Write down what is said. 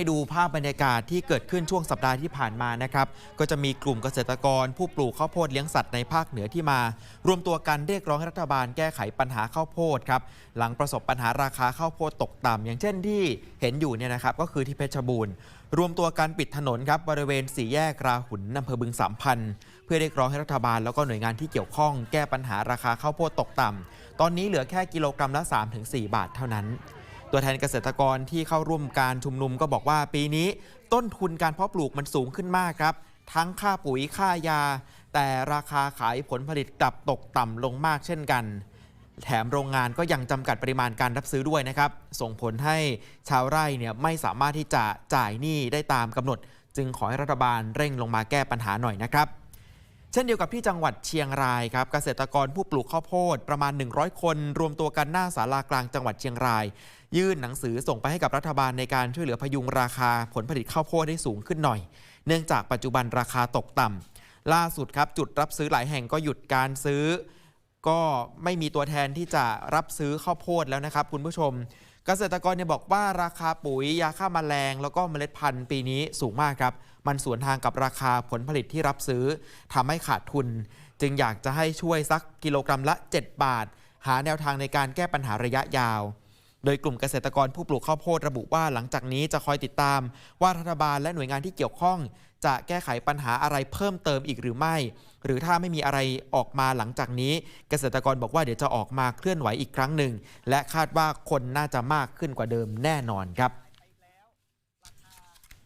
ให้ดูภาพบรรยากาศที่เกิดขึ้นช่วงสัปดาห์ที่ผ่านมานะครับ ก็จะมีกลุ่มเกษตรกร ผู้ปลูกข้าวโพดเลี้ยงสัตว์ในภาคเหนือที่มา รวมตัวกันเรียกร้องให้รัฐบาลแก้ไขปัญหาข้าวโพดครับ หลังประสบปัญหาราคาข้าวโพดตกต่ำอย่างเช่นที่เห็นอยู่เนี่ยนะครับก็คือที่เพชรบูรณ์ รวมตัวกันปิดถนนครับบริเวณสี่แยกราหุนอำเภอบึงสามพันเพื่อเรียกร้องให้รัฐบาลแล้วก็หน่วยงานที่เกี่ยวข้องแก้ปัญหาราคาข้าวโพดตกต่ำตอนนี้เหลือแค่กิโลกรัมละ 3-4 บาทเท่านั้น ตัวแทนเกษตรกรที่เข้าร่วมการชุมนุมก็บอกว่าปีนี้ต้นทุนการเพาะปลูกมันสูงขึ้นมากครับ ทั้งค่าปุ๋ยค่ายา แต่ราคาขายผลผลิตกลับตกต่ำลงมากเช่นกัน แถมโรงงานก็ยังจำกัดปริมาณการรับซื้อด้วยนะครับ ส่งผลให้ชาวไร่เนี่ยไม่สามารถที่จะจ่ายหนี้ได้ตามกำหนด จึงขอให้รัฐบาลเร่งลงมาแก้ปัญหาหน่อยนะครับ เช่นเดียวกับที่จังหวัดเชียงรายครับเกษตรกรผู้ปลูกข้าวโพดประมาณ 100 คน รวมตัวกันหน้าศาลากลางจังหวัดเชียงราย ยื่นหนังสือส่งไปให้กับรัฐบาลในการช่วยเหลือพยุงราคาผลผลิตข้าวโพดให้สูงขึ้นหน่อย เนื่องจากปัจจุบันราคาตกต่ำล่าสุดครับจุดรับซื้อหลายแห่งก็หยุดการซื้อ ก็ไม่มีตัวแทนที่จะรับซื้อข้าวโพดแล้วนะครับ คุณผู้ชม เกษตรกรเนี่ยบอกว่าราคาปุ๋ยยาฆ่ามาแมลง แล้วก็เมล็ดพันธุ์ปีนี้สูงมากครับ มันสวนทางกับราคาผลผลิตที่รับซื้อทำให้ขาดทุน จึงอยากจะให้ช่วยสักกิโลกรัมละ 7 บาท หาแนวทางในการแก้ปัญหาระยะยาว โดยกลุ่มเกษตรกรผู้ปลูกข้าวโพดระบุว่าหลังจากนี้จะคอยติดตาม ว่ารัฐบาลและหน่วยงานที่เกี่ยวข้อง จะแก้ไขปัญหาอะไรเพิ่มเติมอีกหรือไม่ หรือถ้าไม่มีอะไรออกมาหลังจากนี้ เกษตรกรบอกว่าเดี๋ยวจะออกมาเคลื่อนไหวอีกครั้งหนึ่ง และคาดว่าคนน่าจะมากขึ้นกว่าเดิมแน่นอนครับ